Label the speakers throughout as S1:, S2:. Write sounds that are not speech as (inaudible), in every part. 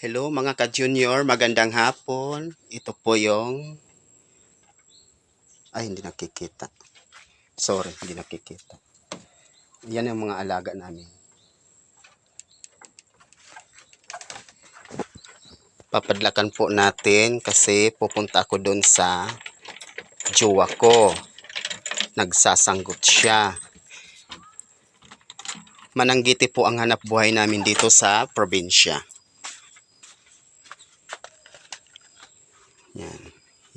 S1: Hello mga ka-junior, magandang hapon. Ito po yung... Ay, hindi nakikita. Sorry, hindi nakikita. Yan ang mga alaga namin. Papadlakan po natin kasi pupunta ako doon sa jowa ko. Nagsasanggot siya. Mananggiti po ang hanap buhay namin dito sa probinsya. Yan.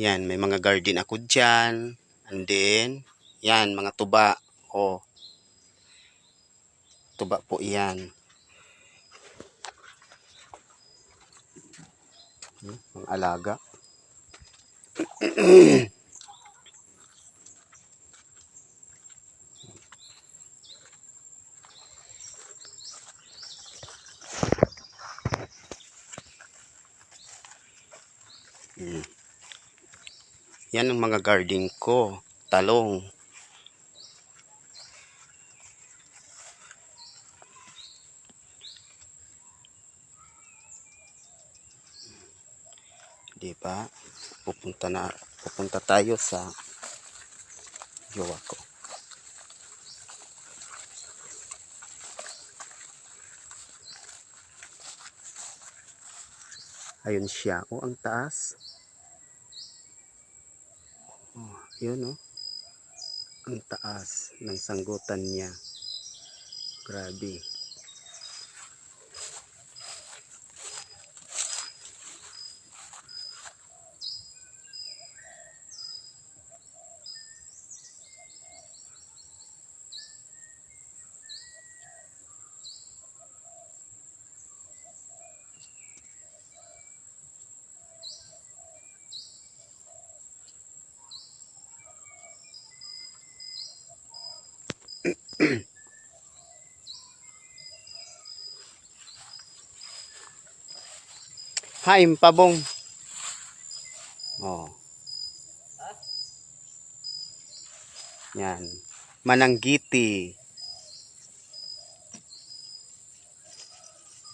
S1: Yan, may mga garden ako dyan. And then, yan, mga tuba. O. Tuba po yan. Hmm, Mga alaga. (clears throat) Yan ang mga garden ko. Talong. Di ba? Pupunta na pupunta tayo sa jowa. Ayun siya. O, ang taas. Oh, yun oh. Ang taas ng sanggutan niya. Grabe. (clears throat) Hi, pabong. Oh. Yan. Mananggiti.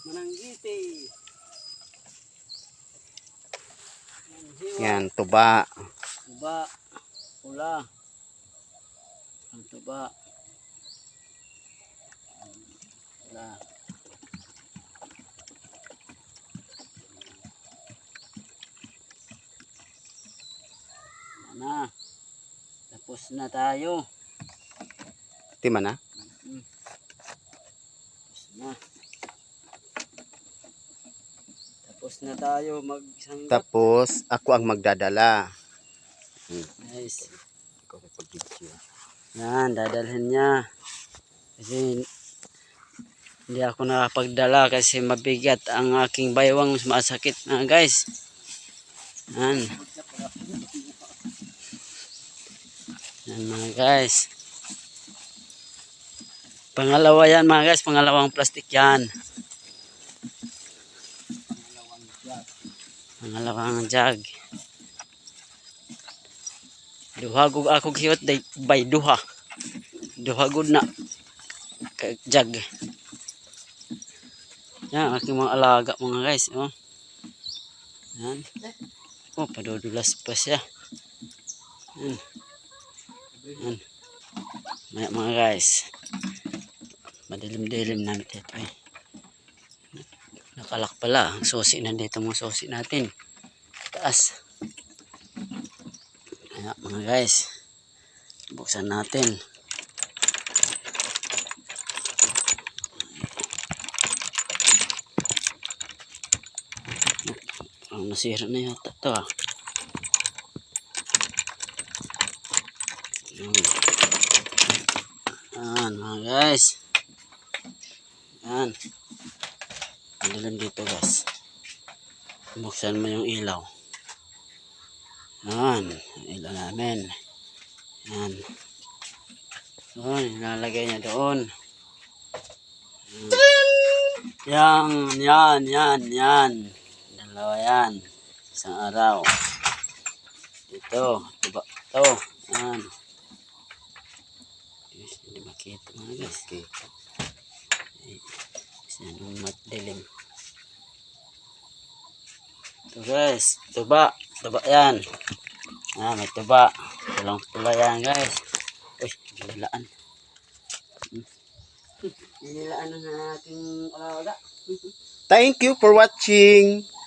S2: Mananggiti.
S1: Yan, tuba.
S2: Tuba. Pula. Ang tuba. Pula. Na. Tapos na tayo.
S1: Tima na.
S2: Tapos na. Tapos na tayo magsanggat.
S1: Tapos, ako ang magdadala.
S2: Nice.
S1: Ikaw may pag-video.
S2: Yan, dadalhin niya. Kasi hindi ako nakapagdala kasi mabigat ang aking baywang masakit na guys. Yan. Yan mga guys. Pangalawa yan mga guys, pangalawang plastic yan. Pangalawang jug. Duha gug ako kiyot by duha. Duha gud na jug. Yan aking mga alaga mga guys, oh. Yan. Oh, padudulas pa siya. Yan. Yan. Maya mga guys. Madilim-dilim namin dito eh. Nakalak pala. Ang susi nandito mga susi natin. Taas. Ayan, mga guys. Buksan natin. Ang nasira na yata ito ah. Ayan. Ayan mga guys. Ayan. Ang dito guys. Buksan mo yung ilaw. Yan, ilaw namin. Yan. Doon, ilalagay niya doon. Yan, yan, yan, yan. Dalawa yan. Isang araw. Ito, diba? Ito, yan. Yes, Hindi makita mga guys. Kasi anong madilim. Ito guys, tuba. Tuba yan. Ah, may tuba. Tulang pula yan guys. Uy, nilaan. Hmm. Nilaan ng ating alaga.
S1: Thank you for watching.